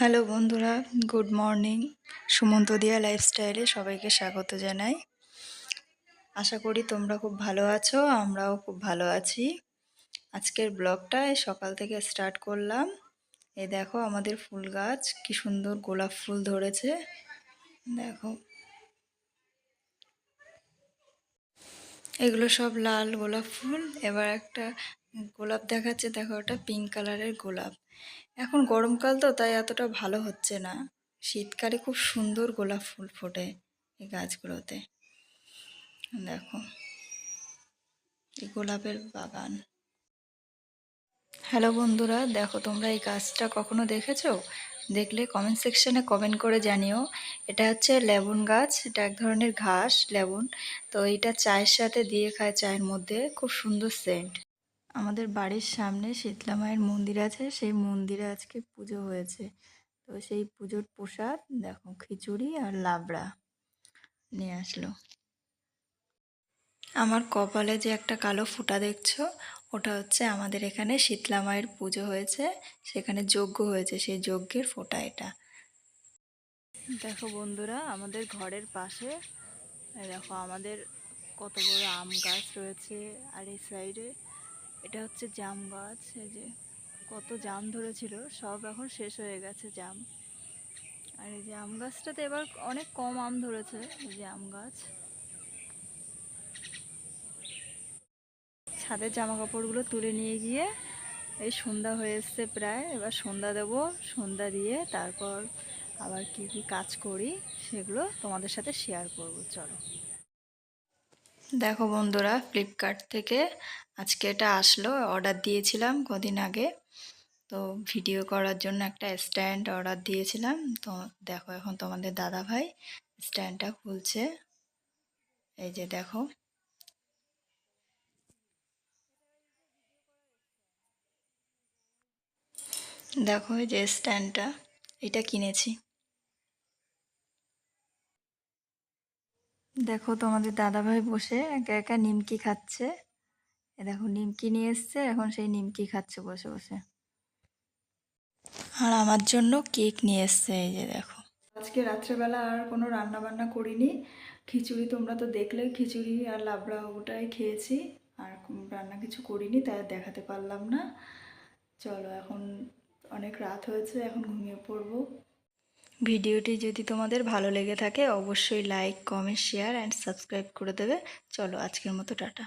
Hello বন্ধুরা, good morning. Sumanta দিয়া লাইফস্টাইলে সবাইকে স্বাগত জানাই। আশা করি তোমরা খুব ভালো আছো, আমরাও খুব ভালো আছি। আজকের ব্লগটা এই সকাল থেকে স্টার্ট করলাম। এই দেখো আমাদের ফুল গাছ, কি সুন্দর গোলাপ ফুল ধরেছে। দেখো। এগুলো সব লাল গোলাপ ফুল। এবার একটা গোলাপ দেখাচ্ছে, দেখো ওটা পিঙ্ক কালারের গোলাপ। এখন গরমকাল তো, তাই এতটা ভালো হচ্ছে না। শীতকালে খুব সুন্দর গোলাপ ফুল ফোটে এই গাছগুলোতে। দেখো, এই গোলাপের বাগান। হ্যালো বন্ধুরা, দেখো তোমরা এই গাছটা কখনো দেখেছ? দেখলে কমেন্ট সেকশনে কমেন্ট করে জানিও। এটা হচ্ছে লেবুন গাছ, এটা এক ধরনের ঘাস, লেবুন। তো এটা চায়ের সাথে দিয়ে খায়, চায়ের মধ্যে। খুব সুন্দর সেন্ট আমাদের বাড়ির সামনে শীতলা মায়ের মন্দির আছে, সেই মন্দিরে আজকে পুজো হয়েছে। তো সেই পুজোর প্রসাদ, দেখো, খিচুড়ি আর লাবড়া নিয়ে আসলো। আমার কপালে যে একটা কালো ফুটা দেখছ, ওটা হচ্ছে আমাদের এখানে শীতলা মায়ের পুজো হয়েছে, সেখানে যজ্ঞ হয়েছে, সেই যজ্ঞের ফোঁটা এটা। দেখো বন্ধুরা, আমাদের ঘরের পাশে দেখো, আমাদের কত বড় আম গাছ রয়েছে, আর এই সাইডে এটা হচ্ছে জাম গাছ, এই যে কত জাম ধরেছিল, সব এখন শেষ হয়ে গেছে জাম। আর এই যে আম গাছটাতে এবার অনেক কম আম ধরেছে, এই যে আম গাছ। ছাদের জামা কাপড়গুলো তুলে নিয়ে গিয়ে এই সন্ধ্যা হয়ে এসছে প্রায়, এবার সন্ধ্যা দেবো, সন্ধ্যা দিয়ে তারপর আবার কি কি কাজ করি সেগুলো তোমাদের সাথে শেয়ার করব, চলো। দেখো বন্ধুরা ফ্লিপকার্ট থেকে আজকে এটা আসলো অর্ডার দিয়েছিলাম কদিন আগে। তো ভিডিও করার জন্য একটা স্ট্যান্ড অর্ডার দিয়েছিলাম। তো দেখো এখন তোমাদের দাদা ভাই স্ট্যান্ডটা খুলছে। এই যে দেখো। দেখো এই যে স্ট্যান্ডটা এটা কিনেছি। দেখো তোমাদের দাদাভাই বসে একা একা নিমকি খাচ্ছে। এ দেখো নিমকি নিয়ে এসছে, এখন সেই নিমকি খাচ্ছে বসে বসে। আর আমার জন্য কেক নিয়ে এসছে, এই যে দেখো। আজকে রাত্রেবেলা আর কোনো রান্না বান্না করিনি। খিচুড়ি তোমরা তো দেখলে, খিচুড়ি আর লাবড়া ওটাই খেয়েছি। আর রান্না কিছু করিনি, তাই দেখাতে পারলাম না। চলো, এখন অনেক রাত হয়েছে, এখন ঘুমিয়ে পড়ব। ভিডিওটি যদি তোমাদের ভালো লেগে থাকে, অবশ্যই like comment share and subscribe করে দেবে। চলো আজকের মতো টাটা।